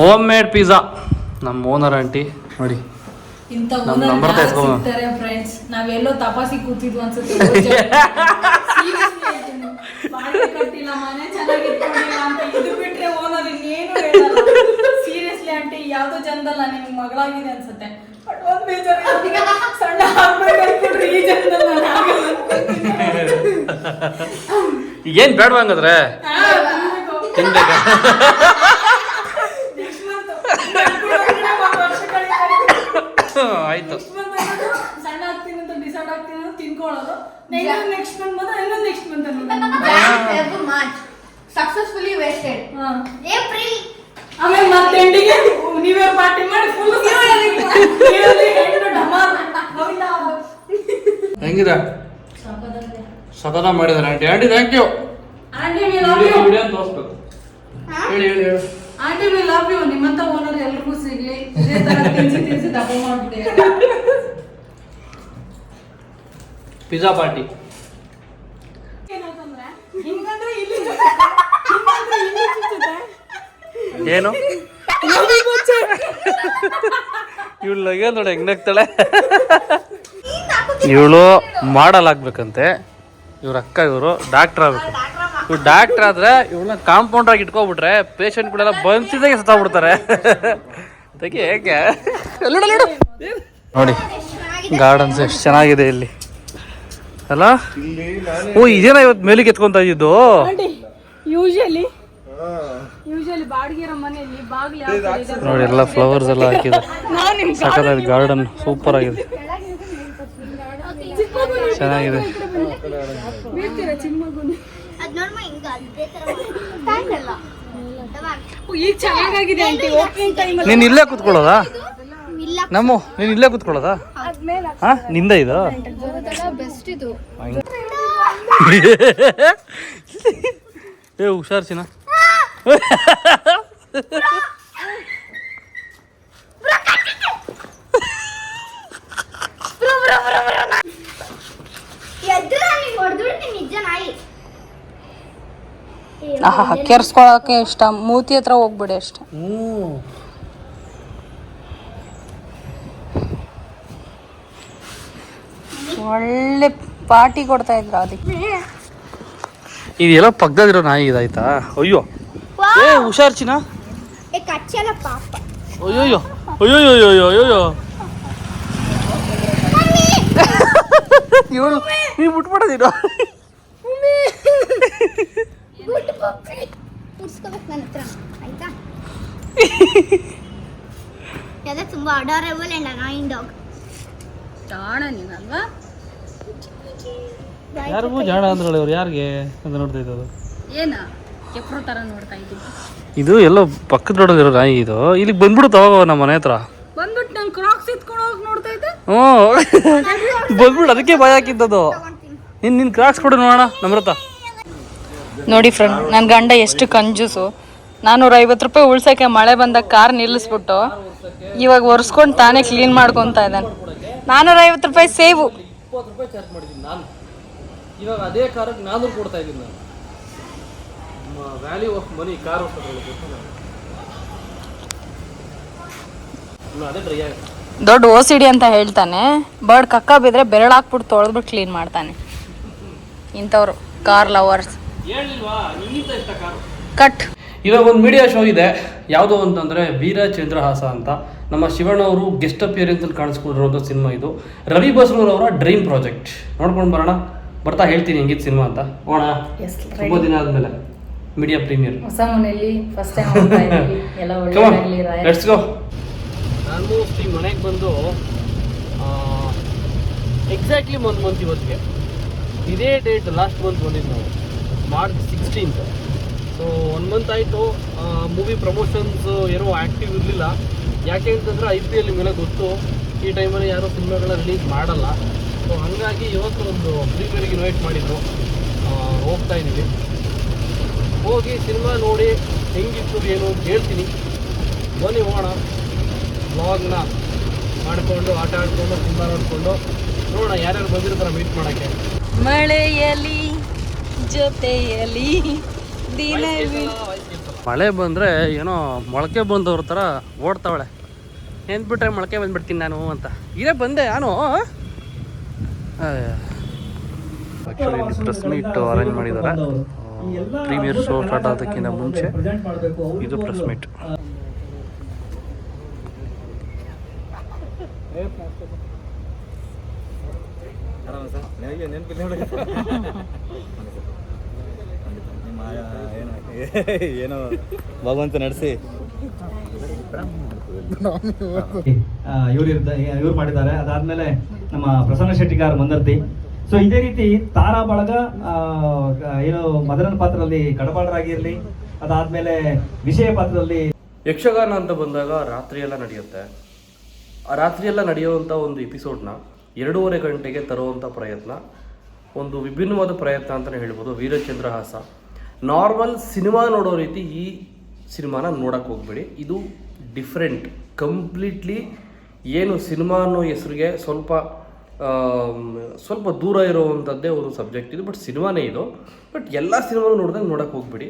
Home made pizza ನಮ್ಮ owner aunty ನೋಡಿ. ಇಂಥ ನಮ್ಮ ನಂಬರ್. ಸಿಗ್ತಾರೆ ಫ್ರೆಂಡ್ಸ್ ನಾವೆಲ್ಲೋ ತಪಾಸಿ ಕೂತಿದ್ವು ಅನ್ಸುತ್ತೆ Seriously ಹೇಳ್ತೀನಿ. ಬಾಡಿಗೆ ಕಟ್ಟಿಲ್ಲ ಮನೆ ಚೆನ್ನಾಗಿ ಇಟ್ಕೊಂಡಿಲ್ಲ ಅಂತ ಇದು ಬಿಟ್ರೆ ಓನರ್ ಇನ್ನೇನು ಹೇಳಲ್ಲ. ಸೀರಿಯಸ್ಲಿ ಆಂಟಿ ಯಾವ್ದೋ ಜನದಲ್ಲ ನಿಮ್ಗೆ ಮಗಳಾಗಿದೆ ಅನ್ಸುತ್ತೆ. ಬಟ್ ಒಂದು ಬೇಜಾರು ಸಣ್ಣ ಹಾಕ್ಬೇಕು ಅನ್ಕೊಂಡ್ರೆ ಈ ಜನದಲ್ಲಿ ನಾನು ಆಗಲ್ಲ ಅನ್ಕೊಂತೀನಿ. ಈಗೇನು ಬೇಡ ಹಂಗಾದ್ರೆ? ಹಾ, ತಿನ್ಬೇಕು. ಆಯ್ತು. ಸಕ್ಸಸ್ಫುಲಿ ವೇಸ್ಟೆಡ್ ಹಾ. ಏಪ್ರಿಲ್ ಆಮೇಲೆ ಮತ್ತೆ ಎಂಡಿಗೆ ನ್ಯೂ ಇಯರ್ ಪಾರ್ಟಿ ಮಾಡಿ ಫುಲ್ ಹೆಂಗಿದೆ? ಸಕದ ಮಾಡಿದಾರೆ aunty aunty thank you aunty we love you video ತೋರಿಸ್ಬೇಕು. ಹೇಳಿ ಹೇಳಿ ಹೇಳಿ. ಆಂಟಿ ವಿ ಲವ್ ಯು ನಿಮ್ಮಂತ ಓನರ್ ಎಲ್ರಿಗೂ ಸಿಗ್ಲಿ. ಇದೇ ತರ ತಿನ್ಸಿ ತಿನ್ಸಿ ದಪ್ಪ ಮಾಡ್ಬಿಟ್ಟೆ. Pizza party. ಏನು? ಇವಳು ನಗೆ ನೋಡಿ ಹೆಂಗ್ ನಗ್ತಾಳೆ? ಇವಳು ಮಾಡಲ್ ಆಗ್ಬೇಕಂತೆ. ಇವ್ರ ಅಕ್ಕ ಇವರು ಡಾಕ್ಟರ್ ಆಗ್ಬೇಕು. ಡಾಕ್ಟರ್ ಆದ್ರೆ ಇವ್ನ ಕಾಂಪೌಂಡರ್ ಆಗಿ ಇಟ್ಕೊಬಿಟ್ರೆ ಪೇಷಂಟ್ಗಳೆಲ್ಲ ಬಂತಿದ್ದಾಗೆ ಸತ್ತಾಗ್ಬಿಡ್ತಾರೆ. ಅದಕ್ಕೆ ಹೇಗೆ? ನೋಡು, ಗಾರ್ಡನ್ಸ್ ಎಷ್ಟು ಚೆನ್ನಾಗಿದೆ ಇಲ್ಲಿ. ಅಲ್ಲ? ಓ ಇದೇನ ಇವತ್ತು ಮೇಲಿಗೆ ಎತ್ಕೊಂತ ಇದ್ದು ಯೂಶಲಿ ನೋಡಿ ಎಲ್ಲ ಫ್ಲವರ್ಸ್ ಎಲ್ಲ ಹಾಕಿದೆ ನಿಮ್ ಗಾರ್ಡನ್ ಸೂಪರ್ ಆಗಿದೆ. ಚೆನ್ನಾಗಿದೆ. ಅದ್ ನೋಡ್ಮ ಹಿಂಗ ಅದೇ ತರ ಸ್ಟ್ಯಾಂಡ್ ಅಲ್ಲ ಈಗ ಚೆನ್ನಾಗಾಗಿದೆ ಆಂಟಿ ಓಪನಿಂಗ್ ಟೈಮ್ ನೀನ್ ಇಲ್ಲೇ ಕುತ್ಕೊಳ್ಳೋದಾ? ನಮ್ಮ ನೀನ್ ಇಲ್ಲೇ ಕುತ್ಕೊಳ್ಳೋದಾ? ಹಾ ನಿಂದ ಇದು? ಬೆಸ್ಟ್ ಇದು ಏ ಹುಷಾರ್ ನೀನ್ ಹೊಡೆದ್ಬಿಡ್ತೀನಿ ನಿಜ ನಾಯಿ. ಕೆರ್ಸ್ಕೊಳಕ್ಕೆ ಇಷ್ಟ. ಮೂತಿ ಹತ್ರ ಹೋಗ್ಬಿಡಿ ಅಷ್ಟೇ. ಹ್ಞೂ ಒಳ್ಳೆ ಪಾರ್ಟಿ ಕೊಡ್ತಾ ಇದ್ರು ಅದಕ್ಕೆ. ಇದೆಲ್ಲ ಪಕ್ಕದಲ್ಲಿರೋ ನಾಯಿ ಇದಾಯ್ತಾ ಅಯ್ಯೋ. ಏ ಹುಷಾರ್ ಚಿನ ಪಾಪ. ಅಯ್ಯೋಯ್ಯೋ. ಅಯ್ಯೋ ಅಯ್ಯೋಯ್ಯೋ ಇವಳು ನೀವು ಬಿಟ್ಬಿಡೋದಿರೋ ಗುಡ್ ಪಪ್ಪಿ ಉಡ್ಸ್ಕೋಬೇಕು ನನ್ನ ಹತ್ರ. ಆಯ್ತಾ? ಅದೇ ತುಂಬಾ ಅಡಾರಬಲ್ ಅಂಡ್ ಅನಾಯಿಂಗ್ ಡಾಗ್ ಜಾಣ ನೀನಲ್ವಾ ಯಾರಿಗೂ ಜಾಣ ಅಂದ್ರೆ ಇವ್ರು ಯಾರಿಗೆ ಅಂತ ನೋಡ್ತಾ ಇದ್ದದು? ಏನ? ಕೆಪ್ರೋ ತರ ನೋಡ್ತಾ ಇದ್ದೀನಿ ಇದು ಎಲ್ಲೋ ಪಕ್ಕದ ರೋಡಲ್ಲಿರೋ ನಾಯಿ ಇದು. ಇಲ್ಲಿಗೆ ಬಂದ್ಬಿಡುತ್ತೆ ಅವಾಗ ನಮ್ಮ ಮನೆ ಹತ್ರ? ಬಂದ್ಬಿಟ್ಟು ನಂಗೆ ಕ್ರಾಕ್ಸ್ ಇತ್ಕೊಂಡು ಹೋಗಿ ನೋಡ್ತಾ ಇದ್ದೆ? ಹ್ಞೂ. ಬಂದ್ಬಿಡು ಅದಕ್ಕೆ ಭಯ ಹಾಕಿದ್ದದು. ನಿನ್ ನಿನ್ ಕ್ರಾಕ್ಸ್ ಕೊಡು ನೋಡೋಣ ನಮ್ರತ ನೋಡಿ ಫ್ರೆಂಡ್ ನನ್ನ ಗಂಡ ಎಷ್ಟು ಕಂಜೂಸು. ನಾನೂರ ಐವತ್ತು ರೂಪಾಯಿ ಉಳ್ಸಕ್ಕೆ ಮಳೆ ಬಂದಾಗ ಕಾರ್ ನಿಲ್ಲಿಸ್ಬಿಟ್ಟು ಇವಾಗ ಒರೆಸ್ಕೊಂಡು ತಾನೇ ಕ್ಲೀನ್ ಮಾಡ್ಕೊತಾ ಇದ್ದಾನೆ. ನಾನೂರ ಐವತ್ತು ರೂಪಾಯಿ ಸೇವು ಇವಾಗ ಅದೇ ನಾನ್ನೂರು ಕೊಡ್ತಾ ಇದ್ದೀನಿ ನಾನು. ವ್ಯಾಲ್ಯೂ ಆಫ್ ಮನಿ ಕಾರ್ ದೊಡ್ಡ ಓ ಸಿ ಡಿ ಅಂತ ಹೇಳ್ತಾನೆ. ಬರ್ಡ್ ಕಕ್ಕ ಬಿದ್ರೆ ಬೆರಳು ಹಾಕ್ಬಿಟ್ಟು ತೊಳೆದ್ಬಿಟ್ಟು ಕ್ಲೀನ್ ಮಾಡ್ತಾನೆ. ಇಂಥವ್ರು ಕಾರ್ ಲವರ್ಸ್ ಹೇಳಿಲ್ವಾ? ನಿನ್ನಿಂದ ಇಷ್ಟ ಕಾರು. ಕಟ್. ಇವಾಗ ಒಂದು ಮೀಡಿಯಾ ಶೋ ಇದೆ. ಯಾವುದು ಅಂತಂದರೆ ವೀರ ಚಂದ್ರಹಾಸ ಅಂತ. ನಮ್ಮ ಶಿವಣ್ಣ ಅವರು ಗೆಸ್ಟ್ ಅಪಿಯರೆನ್ಸ್ ಅಲ್ಲಿ ಕಾಣಿಸ್ಕೊಂಡಿರೋದು ಸಿನಿಮಾ ಇದು. ರವಿ ಬಸ್ರೂರವರ ಡ್ರೀಮ್ ಪ್ರಾಜೆಕ್ಟ್ ನೋಡ್ಕೊಂಡು ಬರೋಣ. ಬರ್ತಾ ಹೇಳ್ತೀನಿ ಹಿಂಗಿದ್ ಸಿನಿಮಾ ಅಂತ. ಹೋಣ ತುಂಬಾ ದಿನ ಆದಮೇಲೆ. ಮೀಡಿಯಾ ಪ್ರೀಮಿಯರ್ ಹೊಸ ಮನೆಯಲ್ಲಿ ಫಸ್ಟ್ ಟೈಮ್ ಹೋಗ್ತಾ ಇದ್ದೀವಿ. ಎಲ್ಲ ಒಳ್ಳೆಯದಾಗಲಿ ಲೆಟ್ಸ್ ಗೋ ಆಲ್ಮೋಸ್ಟ್ ಈ ಮನೆಗೆ ಬಂದು ಎಕ್ಸಾಕ್ಟ್ಲಿ ಒಂದು ಮಂತ್ ಇವತ್ತಿಗೆ. ಇದೇ ಡೇಟ್ ಲಾಸ್ಟ್ ಮಂತ್ ಬಂದಿದ್ದು ನಾವು. March sixteenth so one month ಆಯಿತು ಮೂವಿ ಪ್ರಮೋಷನ್ಸ್ ಏನೋ ಆ್ಯಕ್ಟಿವ್ ಇರಲಿಲ್ಲ. ಯಾಕೆ ಅಂತಂದರೆ ಐ ಪಿ ಎಲ್ ನಿಮಗೆಲ್ಲ ಗೊತ್ತು, ಈ ಟೈಮಲ್ಲಿ ಯಾರೂ ಸಿನಿಮಾಗಳ ರಿಲೀಸ್ ಮಾಡಲ್ಲ. ಸೊ ಹಾಗಾಗಿ ಇವತ್ತು ಒಂದು ಪ್ರೀಮಿಯರ್ಗೆ ಇನ್ವೈಟ್ ಮಾಡಿದ್ರು. ಹೋಗ್ತಾ ಇದ್ದೀವಿ. ಹೋಗಿ ಸಿನಿಮಾ ನೋಡಿ ಹೆಂಗಿತ್ತು ಏನು ಅಂತ ಹೇಳ್ತೀನಿ. ಬನ್ನಿ ಹೋಗೋಣ. ವ್ಲಾಗ್ನ ಮಾಡಿಕೊಂಡು, ಆಟ ಆಡಿಕೊಂಡು, ಸಿನಿಮಾ ನೋಡಿಕೊಂಡು. ನೋಡೋಣ, ಯಾರ್ಯಾರು ಬಂದಿರ್ತಾರೆ ಮೀಟ್ ಮಾಡೋಕ್ಕೆ. ಮಳೆಯಲಿ ಜೊತೆಯಲಿ ದಿನವಿ ಮಳೆ ಬಂದರೆ ಏನೋ ಮೊಳಕೆ ಬಂದವ್ರ ಥರ ಓಡ್ತಾವಳೆ. ನೆನ್ಬಿಟ್ರೆ ಮೊಳಕೆ ಬಂದ್ಬಿಡ್ತೀನಿ ನಾನು ಅಂತ. ಇದೇ ಬಂದೆ ನಾನು. ಪ್ರೆಸ್ ಮೀಟ್ ಅರೇಂಜ್ ಮಾಡಿದ್ದಾರೆ ಪ್ರೀಮಿಯರ್ ಶೋ ಸ್ಟಾರ್ಟ್ ಆದಕ್ಕಿಂತ ಮುಂಚೆ ಇದು ಪ್ರೆಸ್ ಮೀಟ್ ನನಗೆ ನೆನಪಿಲ್ಲ ಏನು ಏನೋ ಭಗವಂತ ನಡೆಸಿ. ಇವ್ರು ಇವ್ರು ಮಾಡಿದ್ದಾರೆ. ಅದಾದ್ಮೇಲೆ ನಮ್ಮ ಪ್ರಸನ್ನ ಶೆಟ್ಟಿಗಾರ್ ಮಂದರ್ತಿ. ಸೊ ಇದೇ ರೀತಿ ತಾರಾ ಬಳಗ ಏನು ಮದರನ್ ಪಾತ್ರದಲ್ಲಿ ಕಡಪಾಡರಾಗಿರ್ಲಿ ಅದಾದ್ಮೇಲೆ ವಿಷಯ ಪಾತ್ರದಲ್ಲಿ ಯಕ್ಷಗಾನ ಅಂತ ಬಂದಾಗ ರಾತ್ರಿ ಎಲ್ಲ ನಡೆಯುತ್ತೆ. ಆ ರಾತ್ರಿ ಎಲ್ಲ ನಡೆಯುವಂಥ ಒಂದು ಎಪಿಸೋಡ್ನ ಎರಡೂವರೆ ಗಂಟೆಗೆ ತರುವಂಥ ಪ್ರಯತ್ನ ಒಂದು ವಿಭಿನ್ನವಾದ ಪ್ರಯತ್ನ ಅಂತಲೇ ಹೇಳ್ಬೋದು. ವೀರಚಂದ್ರಹಾಸ ನಾರ್ಮಲ್ ಸಿನಿಮಾ ನೋಡೋ ರೀತಿ ಈ ಸಿನಿಮಾನ ನೋಡಕ್ಕೆ ಹೋಗ್ಬೇಡಿ. ಇದು ಡಿಫ್ರೆಂಟ್ ಕಂಪ್ಲೀಟ್ಲಿ ಏನು ಸಿನಿಮಾ ಅನ್ನೋ ಹೆಸರಿಗೆ ಸ್ವಲ್ಪ ಸ್ವಲ್ಪ ದೂರ ಇರೋವಂಥದ್ದೇ ಒಂದು ಸಬ್ಜೆಕ್ಟ್ ಇದು ಬಟ್ ಸಿನಿಮಾನೇ ಇದು. ಬಟ್ ಎಲ್ಲ ಸಿನಿಮಾನು ನೋಡಿದಾಗ ನೋಡಕ್ಕೆ ಹೋಗ್ಬೇಡಿ.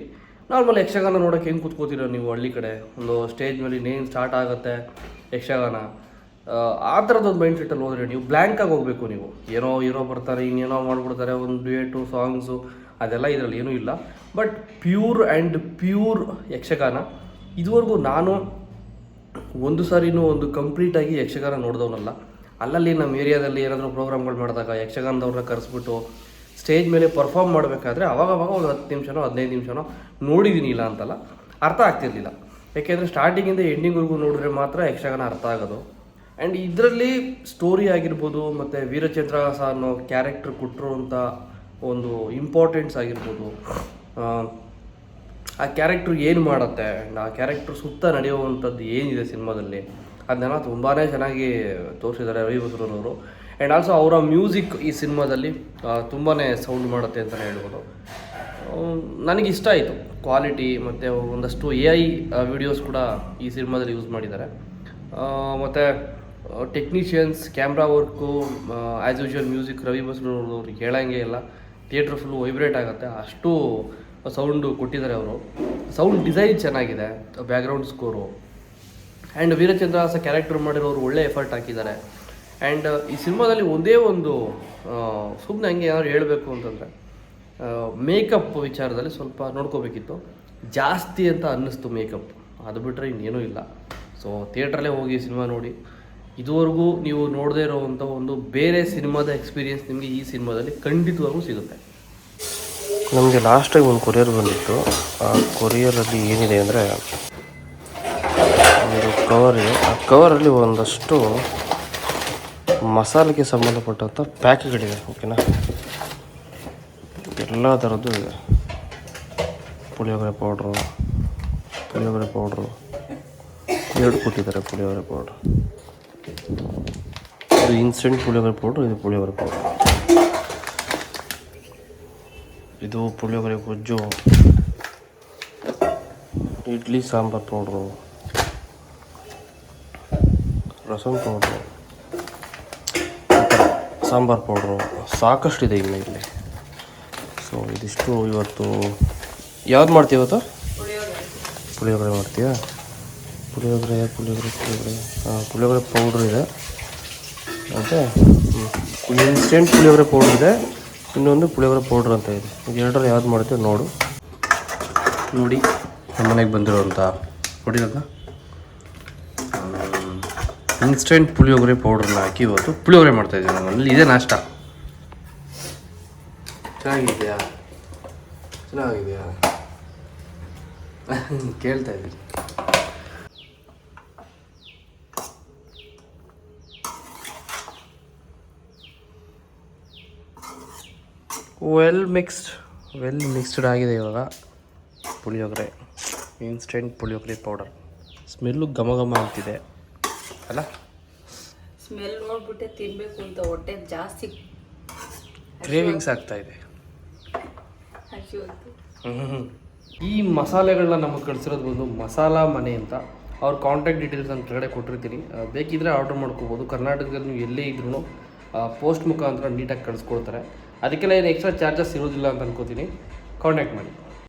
ನಾರ್ಮಲ್ ಯಕ್ಷಗಾನ ನೋಡೋಕೆ ಹೆಂಗೆ ಕೂತ್ಕೋತೀರ ನೀವು ಹಳ್ಳಿ ಕಡೆ? ಒಂದು ಸ್ಟೇಜ್ ಮೇಲೆ ಇನ್ನೇನು ಸ್ಟಾರ್ಟ್ ಆಗುತ್ತೆ ಯಕ್ಷಗಾನ? ಆ, ಥರದ್ದು ಥರದೊಂದು ಮೈಂಡ್ ಸೆಟ್ಟಲ್ಲಿ ಹೋದರೆ ನೀವು ಬ್ಲ್ಯಾಂಕಾಗಿ ಹೋಗಬೇಕು ನೀವು. ಏನೋ ಏನೋ ಬರ್ತಾರೆ ಇನ್ನೇನೋ ಮಾಡಿಬಿಡ್ತಾರೆ ಒಂದು ಡ್ಯೂಯೇಟು ಸಾಂಗ್ಸು ಅದೆಲ್ಲ ಇದರಲ್ಲಿ ಏನೂ ಇಲ್ಲ. But pure and pure Yakshagana, ಇದುವರೆಗೂ ನಾನು ಒಂದು ಸಾರಿನೂ ಒಂದು ಕಂಪ್ಲೀಟಾಗಿ ಯಕ್ಷಗಾನ ನೋಡಿದವನಲ್ಲ. ಅಲ್ಲಲ್ಲಿ ನಮ್ಮ ಏರಿಯಾದಲ್ಲಿ ಏನಾದರೂ ಪ್ರೋಗ್ರಾಮ್ಗಳು ಮಾಡಿದಾಗ ಯಕ್ಷಗಾನದವ್ರನ್ನ ಕರೆಸ್ಬಿಟ್ಟು ಸ್ಟೇಜ್ ಮೇಲೆ ಪರ್ಫಾರ್ಮ್ ಮಾಡಬೇಕಾದ್ರೆ ಅವಾಗ ಅವಾಗ ಒಂದು ಹತ್ತು ನಿಮಿಷನೋ, ಹದಿನೈದು ನಿಮಿಷನೋ ನೋಡಿದ್ದೀನಿ ಇಲ್ಲ ಅಂತಲ್ಲ. ಅರ್ಥ ಆಗ್ತಿರ್ಲಿಲ್ಲ. ಯಾಕೆಂದರೆ ಸ್ಟಾರ್ಟಿಂಗಿಂದ ಎಂಡಿಂಗ್ವರೆಗೂ ನೋಡಿದ್ರೆ ಮಾತ್ರ ಯಕ್ಷಗಾನ ಅರ್ಥ ಆಗೋದು. ಆ್ಯಂಡ್ ಇದರಲ್ಲಿ ಸ್ಟೋರಿ ಆಗಿರ್ಬೋದು, ಮತ್ತು ವೀರಚಂದ್ರಹಾಸ ಅನ್ನೋ ಕೊಟ್ಟರು ಕೊಟ್ಟಿರುವಂಥ ಒಂದು ಇಂಪಾರ್ಟೆನ್ಸ್ ಆಗಿರ್ಬೋದು. ಆ, ಕ್ಯಾರೆಕ್ಟ್ರ್ ಏನು ಮಾಡುತ್ತೆ ಆ್ಯಂಡ್ ಆ ಕ್ಯಾರೆಕ್ಟ್ರ್ ಸುತ್ತ ನಡೆಯುವಂಥದ್ದು ಏನಿದೆ ಸಿನಿಮಾದಲ್ಲಿ ಅದನ್ನೆಲ್ಲ ತುಂಬಾ ಚೆನ್ನಾಗಿ ತೋರಿಸಿದ್ದಾರೆ ರವಿ ಬಸರವರು ಆ್ಯಂಡ್ ಆಲ್ಸೋ ಅವರ ಮ್ಯೂಸಿಕ್ ಈ ಸಿನಿಮಾದಲ್ಲಿ ತುಂಬಾ ಸೌಂಡ್ ಮಾಡುತ್ತೆ ಅಂತಲೇ ಹೇಳ್ಬೋದು. ನನಗೆ ಇಷ್ಟ ಆಯಿತು. ಕ್ವಾಲಿಟಿ ಮತ್ತು ಒಂದಷ್ಟು ಎ ಐ ವಿಡಿಯೋಸ್ ಕೂಡ ಈ ಸಿನಿಮಾದಲ್ಲಿ ಯೂಸ್ ಮಾಡಿದ್ದಾರೆ. ಮತ್ತು technicians camera work as usual music Ravi ಬಸ್ರವ್ರಿಗೆ ಹೇಳಂಗೆ ಇಲ್ಲ. ಥಿಯೇಟ್ರ್ ಫುಲ್ ವೈಬ್ರೇಟ್ ಆಗುತ್ತೆ. ಅಷ್ಟು ಸೌಂಡು ಕೊಟ್ಟಿದ್ದಾರೆ ಅವರು. ಸೌಂಡ್ ಡಿಸೈನ್ ಚೆನ್ನಾಗಿದೆ, ಬ್ಯಾಕ್ಗ್ರೌಂಡ್ ಸ್ಕೋರು. ಆ್ಯಂಡ್ ವೀರಚಂದ್ರವಾಸ ಕ್ಯಾರೆಕ್ಟರ್ ಮಾಡಿರೋರು ಒಳ್ಳೆ ಎಫರ್ಟ್ ಹಾಕಿದ್ದಾರೆ. ಆ್ಯಂಡ್ ಈ ಸಿನಿಮಾದಲ್ಲಿ ಒಂದೇ ಒಂದು ಸುಮ್ಮನೆ ಹಂಗೆ ಏನಾದ್ರು ಹೇಳಬೇಕು ಅಂತಂದರೆ ಮೇಕಪ್ ವಿಚಾರದಲ್ಲಿ ಸ್ವಲ್ಪ ನೋಡ್ಕೋಬೇಕಿತ್ತು. ಜಾಸ್ತಿ ಅಂತ ಅನ್ನಿಸ್ತು ಮೇಕಪ್ ಅದು ಬಿಟ್ಟರೆ ಇನ್ನೇನೂ ಇಲ್ಲ. ಸೊ ಥಿಯೇಟ್ರಲ್ಲೇ ಹೋಗಿ ಸಿನಿಮಾ ನೋಡಿ. ಇದುವರೆಗೂ ನೀವು ನೋಡದೇ ಇರೋವಂಥ ಒಂದು ಬೇರೆ ಸಿನಿಮಾದ ಎಕ್ಸ್ಪೀರಿಯೆನ್ಸ್ ನಿಮಗೆ ಈ ಸಿನಿಮಾದಲ್ಲಿ ಖಂಡಿತವಾಗೂ ಸಿಗುತ್ತೆ. ನಮಗೆ ಲಾಸ್ಟಾಗಿ ಒಂದು ಕೊರಿಯರ್ ಬಂದಿತ್ತು. ಆ ಕೊರಿಯರಲ್ಲಿ ಏನಿದೆ ಅಂದರೆ, ಒಂದು ಕವರ್ ಇದೆ. ಆ ಕವರಲ್ಲಿ ಒಂದಷ್ಟು ಮಸಾಲೆಗೆ ಸಂಬಂಧಪಟ್ಟಂಥ ಪ್ಯಾಕ್ಗಳಿದೆ ಓಕೆನಾ ಎಲ್ಲ ಥರದ್ದು ಇದೆ. ಪುಳಿಯೋಗರೆ ಪೌಡ್ರು ಪುಳಿಯೋಗರೆ ಪೌಡ್ರು ಎರಡು ಕೊಟ್ಟಿದ್ದಾರೆ ಪುಳಿಯೋಗರೆ ಪೌಡ್ರು ಇದು ಇನ್ಸ್ಟೆಂಟ್ ಪುಳಿಯೋಗರೆ ಪೌಡ್ರು ಇದು ಪುಳಿಯೋಗರೆ ಪೌಡ್ರು. ಇದು ಪುಳಿಯೋಗರೆ ಗೊಜ್ಜು idli sambar powder rasam powder sambar powder ಸಾಕಷ್ಟಿದೆ ಇನ್ನು ಇಲ್ಲಿ. ಸೊ ಇದಿಷ್ಟು ಇವತ್ತು. ಯಾವ್ದು ಮಾಡ್ತೀವಿ ಇವತ್ತು? ಪುಳಿಯೋಗರೆ ಮಾಡ್ತೀಯಾ? ಪುಳಿಯೋಗರೆ ಪುಳಿಯೋಗರೆ ಪುಳಿಯೋಗರೆ. ಹಾಂ ಪುಳಿಯೋಗರೆ ಪೌಡ್ರ್ ಇದೆ. ಮತ್ತು ಇನ್ಸ್ಟೆಂಟ್ ಪುಳಿಯೋಗರೆ ಪೌಡ್ರ್ ಇದೆ. ಇನ್ನೊಂದು ಪುಳಿಯೋಗರೆ ಪೌಡ್ರ್ ಅಂತ ಇದೆ. ಇದು ಎರಡರ ಯಾವ್ದು ಮಾಡ್ತೀವಿ ನೋಡು. ನೋಡಿ ನಮ್ಮ ಮನೆಗೆ ಬಂದಿರೋಂಥ ನೋಡಿರೋದ ಇನ್ಸ್ಟೆಂಟ್ ಪುಳಿಯೋಗರೆ ಪೌಡ್ರನ್ನ ಹಾಕಿ ಇವತ್ತು ಪುಳಿಯೋಗರೆ ಮಾಡ್ತಾ ಇದ್ದೀವಿ ನಾವು ಇದೇ ಇದೆ ನಾಷ್ಟ. ಚೆನ್ನಾಗಿದೆಯಾ? ಚೆನ್ನಾಗಿದೆಯಾ? ಕೇಳ್ತಾ ಇದ್ದೀನಿ. ವೆಲ್ ಮಿಕ್ಸ್ಡ್ ವೆಲ್ ಮಿಕ್ಸ್ಡ್ ಆಗಿದೆ ಇವಾಗ. Puliyogare. Instant puliyogare powder smell ಘಮ ಘಮ ಅಂತಿದೆ. ಅಲ್ಲ? ಸ್ಮೆಲ್ ನೋಡ್ಬಿಟ್ಟೆ ತಿನ್ಬೇಕು ಅಂತ ಹೊಟ್ಟೆ ಜಾಸ್ತಿ ಕ್ರೇವಿಂಗ್ಸ್ ಆಗ್ತಾ ಇದೆ. ಈ ಮಸಾಲೆಗಳನ್ನ ನಮಗೆ ಕಳಿಸಿರೋದು ಬಂದು ಮಸಾಲ ಮನೆ ಅಂತ. ಅವ್ರ ಕಾಂಟ್ಯಾಕ್ಟ್ ಡೀಟೇಲ್ಸ್ ನಾನು ಕೆಳಗಡೆ ಕೊಟ್ಟಿರ್ತೀನಿ. ಬೇಕಿದ್ರೆ ಆರ್ಡರ್ ಮಾಡ್ಕೋಬೋದು. ಕರ್ನಾಟಕದಲ್ಲಿ ನೀವು ಎಲ್ಲೇ ಇದ್ರೂ ಪೋಸ್ಟ್ ಮುಖಾಂತರ ನೀಟಾಗಿ ಕಳಿಸ್ಕೊಡ್ತಾರೆ. ಅದಕ್ಕೆಲ್ಲ ಏನು ಎಕ್ಸ್ಟ್ರಾ ಚಾರ್ಜಸ್ ಇರೋದಿಲ್ಲ ಅಂತ ಅನ್ಕೋತೀನಿ. ಕಾಂಟ್ಯಾಕ್ಟ್ ಮಾಡಿ.